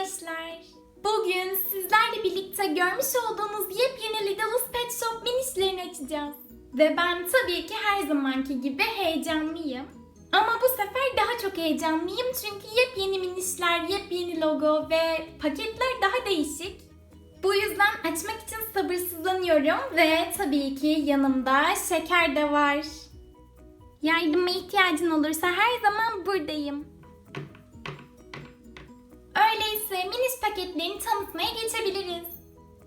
arkadaşlar. Bugün sizlerle birlikte görmüş olduğunuz yepyeni Lidl's Pet Shop minişlerini açacağız. Ve ben tabii ki her zamanki gibi heyecanlıyım. Ama bu sefer daha çok heyecanlıyım çünkü yepyeni minişler, yepyeni logo ve paketler daha değişik. Bu yüzden açmak için sabırsızlanıyorum ve tabii ki yanımda şeker de var. Yardıma ihtiyacın olursa her zaman buradayım. Miniş paketlerini tanıtmaya geçebiliriz.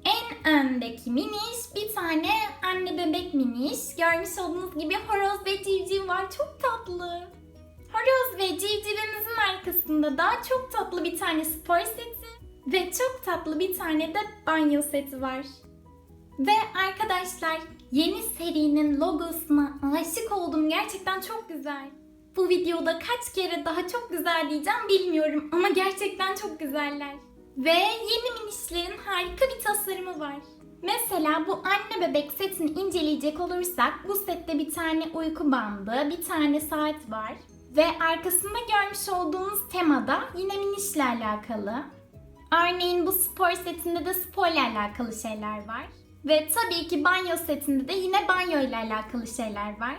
En öndeki miniş bir tane anne bebek miniş. Görmüş olduğunuz gibi horoz ve civciv var. Çok tatlı. Horoz ve civcivimizin arkasında da çok tatlı bir tane spor seti ve çok tatlı bir tane de banyo seti var. Ve arkadaşlar yeni serinin logosuna aşık oldum. Gerçekten çok güzel. Bu videoda kaç kere daha çok güzel diyeceğim bilmiyorum ama gerçekten çok güzeller. Ve yeni minişlerin harika bir tasarımı var. Mesela bu anne bebek setini inceleyecek olursak bu sette bir tane uyku bandı, bir tane saat var. Ve arkasında görmüş olduğunuz temada yine minişle alakalı. Örneğin bu spor setinde de sporla alakalı şeyler var. Ve tabii ki banyo setinde de yine banyo ile alakalı şeyler var.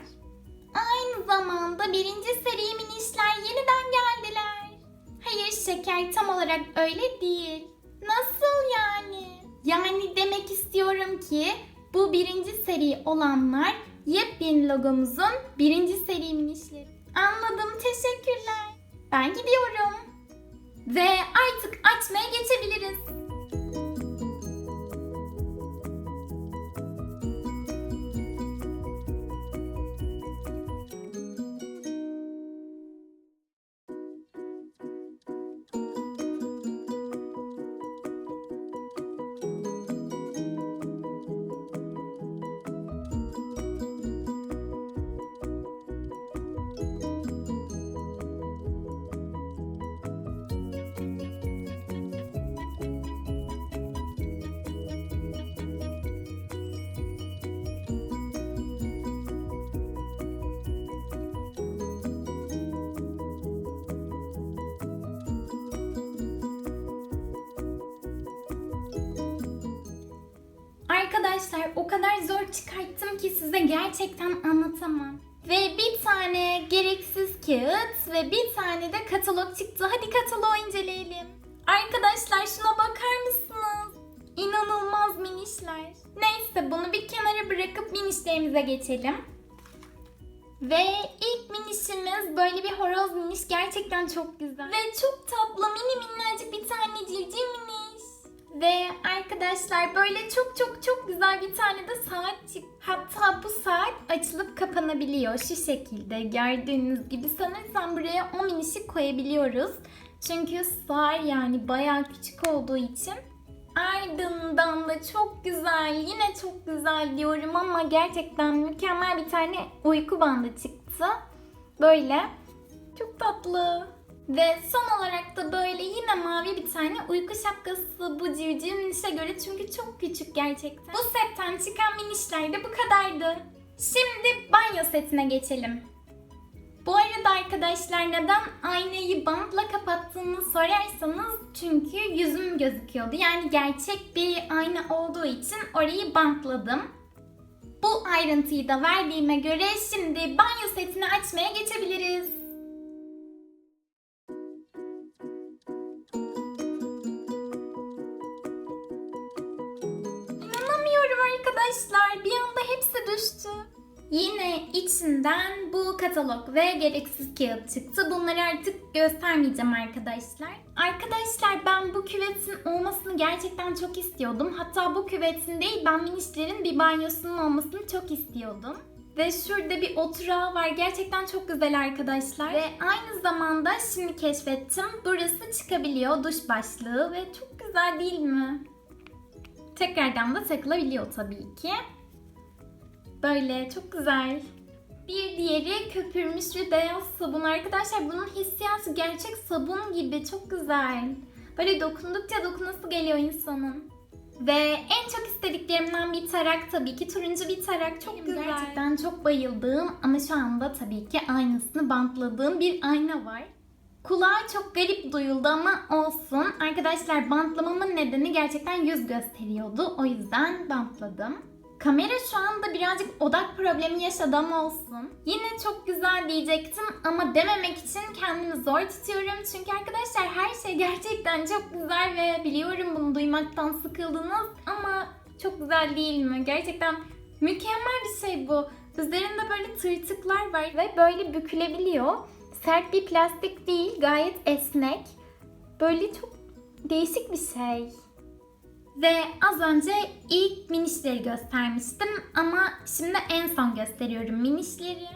Aynı zamanda birinci seri minişler yeniden geldiler. Hayır şeker tam olarak öyle değil. Nasıl yani? Yani demek istiyorum ki bu birinci seri olanlar yepyeni logomuzun birinci seri minişleri. Anladım teşekkürler. Ben gidiyorum. Ve artık açmaya geçebiliriz. Arkadaşlar o kadar zor çıkarttım ki size gerçekten anlatamam. Ve bir tane gereksiz kağıt ve bir tane de katalog çıktı. Hadi kataloğu inceleyelim. Arkadaşlar şuna bakar mısınız? İnanılmaz minişler. Neyse bunu bir kenara bırakıp minişlerimize geçelim. Ve ilk minişimiz böyle bir horoz miniş gerçekten çok güzel. Ve çok tatlı mini minnacık bir tane civciv miniş. Ve arkadaşlar böyle çok çok çok güzel bir tane de saat çıktı. Hatta bu saat açılıp kapanabiliyor şu şekilde gördüğünüz gibi. Sanırsam buraya o minişi koyabiliyoruz. Çünkü sığar yani bayağı küçük olduğu için. Ardından da çok güzel, yine çok güzel diyorum ama gerçekten mükemmel bir tane uyku bandı çıktı. Böyle çok tatlı. Ve son olarak da böyle yine mavi bir tane uyku şapkası bu civciv minişe göre çünkü çok küçük gerçekten. Bu setten çıkan minişler de bu kadardı. Şimdi banyo setine geçelim. Bu arada arkadaşlar neden aynayı bantla kapattığımı sorarsanız çünkü yüzüm gözüküyordu. Yani gerçek bir ayna olduğu için orayı bantladım. Bu ayrıntıyı da verdiğime göre şimdi banyo setini açmaya geçebiliriz. Arkadaşlar. Bir anda hepsi düştü. Yine içinden bu katalog ve gereksiz kağıt çıktı. Bunları artık göstermeyeceğim arkadaşlar. Arkadaşlar ben bu küvetin olmasını gerçekten çok istiyordum. Hatta bu küvetin değil ben minişlerin bir banyosunun olmasını çok istiyordum. Ve şurada bir oturağı var. Gerçekten çok güzel arkadaşlar. Ve aynı zamanda şimdi keşfettim. Burası çıkabiliyor duş başlığı ve çok güzel değil mi? Tekrardan da takılabiliyor tabii ki. Böyle çok güzel. Bir diğeri köpürmüş bir beyaz sabun. Arkadaşlar bunun hissiyatı gerçek sabun gibi. Çok güzel. Böyle dokundukça dokunası geliyor insanın. Ve en çok istediklerimden bir tarak tabii ki turuncu bir tarak. Çok güzel. Gerçekten çok bayıldığım ama şu anda tabii ki aynısını bantladığım bir ayna var. Kulağa çok garip duyuldu ama olsun. Arkadaşlar bantlamamın nedeni gerçekten yüz gösteriyordu. O yüzden bantladım. Kamera şu anda birazcık odak problemi yaşadı ama olsun. Yine çok güzel diyecektim ama dememek için kendimi zor tutuyorum. Çünkü arkadaşlar her şey gerçekten çok güzel ve biliyorum bunu duymaktan sıkıldınız ama çok güzel değil mi? Gerçekten mükemmel bir şey bu. Üzerinde böyle tırtıklar var ve böyle bükülebiliyor. Sert bir plastik değil, gayet esnek. Böyle çok değişik bir şey. Ve az önce ilk minişleri göstermiştim ama şimdi en son gösteriyorum minişleri.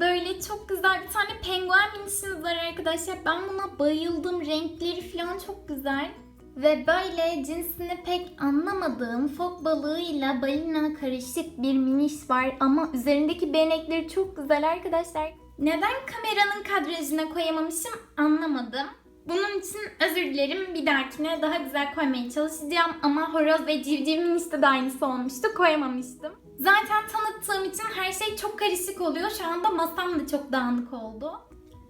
Böyle çok güzel bir tane penguen minişimiz var arkadaşlar. Ben buna bayıldım. Renkleri falan çok güzel. Ve böyle cinsini pek anlamadığım fok balığıyla balina karışık bir miniş var ama üzerindeki benekleri çok güzel arkadaşlar. Neden kameranın kadrajına koyamamışım anlamadım. Bunun için özür dilerim. Bir dahakine daha güzel koymaya çalışacağım ama horoz ve civciv minişte de aynısı olmuştu. Koyamamıştım. Zaten tanıttığım için her şey çok karışık oluyor. Şu anda masam da çok dağınık oldu.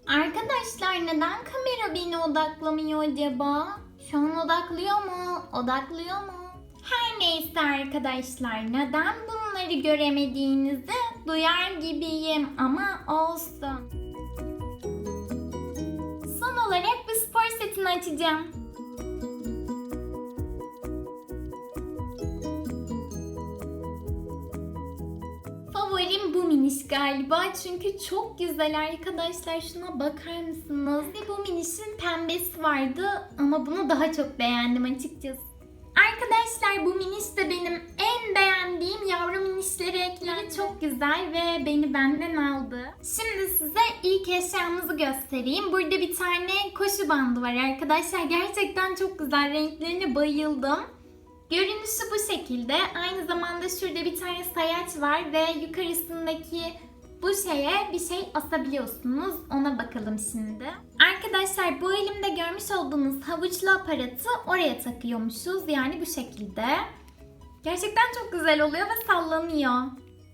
Arkadaşlar neden kamera beni odaklamıyor acaba? Şu an odaklıyor mu? Odaklıyor mu? Her neyse arkadaşlar neden bunları göremediğinizi duyar gibiyim ama olsun. Son olarak bir spor setini açacağım. Favorim bu miniş galiba çünkü çok güzel arkadaşlar şuna bakar mısınız? Ve bu minişin pembesi vardı ama bunu daha çok beğendim açıkçası. Arkadaşlar bu miniş de benim en beğendiğim yavru minişleri ekleri çok güzel ve beni benden aldı. Şimdi size ilk eşyamızı göstereyim. Burada bir tane koşu bandı var arkadaşlar. Gerçekten çok güzel renklerine bayıldım. Görünüşü bu şekilde. Aynı zamanda şurada bir tane sayaç var ve yukarısındaki bu şeye bir şey asabiliyorsunuz. Ona bakalım şimdi. Arkadaşlar bu elimde görmüş olduğunuz havuçlu aparatı oraya takıyormuşuz. Yani bu şekilde. Gerçekten çok güzel oluyor ve sallanıyor.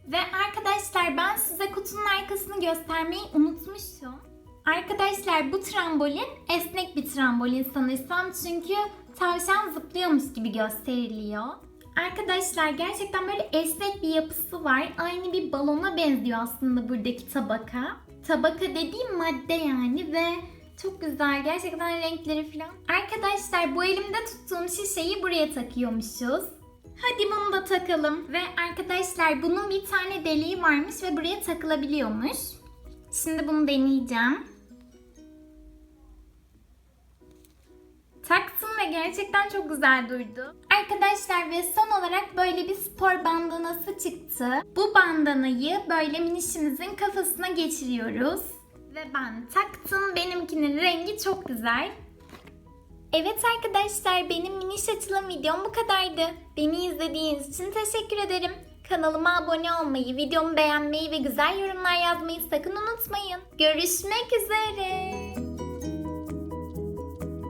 Ve arkadaşlar ben size kutunun arkasını göstermeyi unutmuşum. Arkadaşlar bu trambolin esnek bir trambolin sanırsam çünkü tavşan zıplıyormuş gibi gösteriliyor. Arkadaşlar gerçekten böyle esnek bir yapısı var. Aynı bir balona benziyor aslında buradaki tabaka. Tabaka dediğim madde yani ve çok güzel. Gerçekten renkleri falan. Arkadaşlar bu elimde tuttuğum şişeyi buraya takıyormuşuz. Hadi bunu da takalım. Ve arkadaşlar bunun bir tane deliği varmış ve buraya takılabiliyormuş. Şimdi bunu deneyeceğim. Taktım ve gerçekten çok güzel durdu. Arkadaşlar ve son olarak böyle bir spor bandanası çıktı. Bu bandanayı böyle minişimizin kafasına geçiriyoruz. Ve ben taktım. Benimkinin rengi çok güzel. Evet arkadaşlar benim miniş açılım videom bu kadardı. Beni izlediğiniz için teşekkür ederim. Kanalıma abone olmayı, videomu beğenmeyi ve güzel yorumlar yazmayı sakın unutmayın. Görüşmek üzere.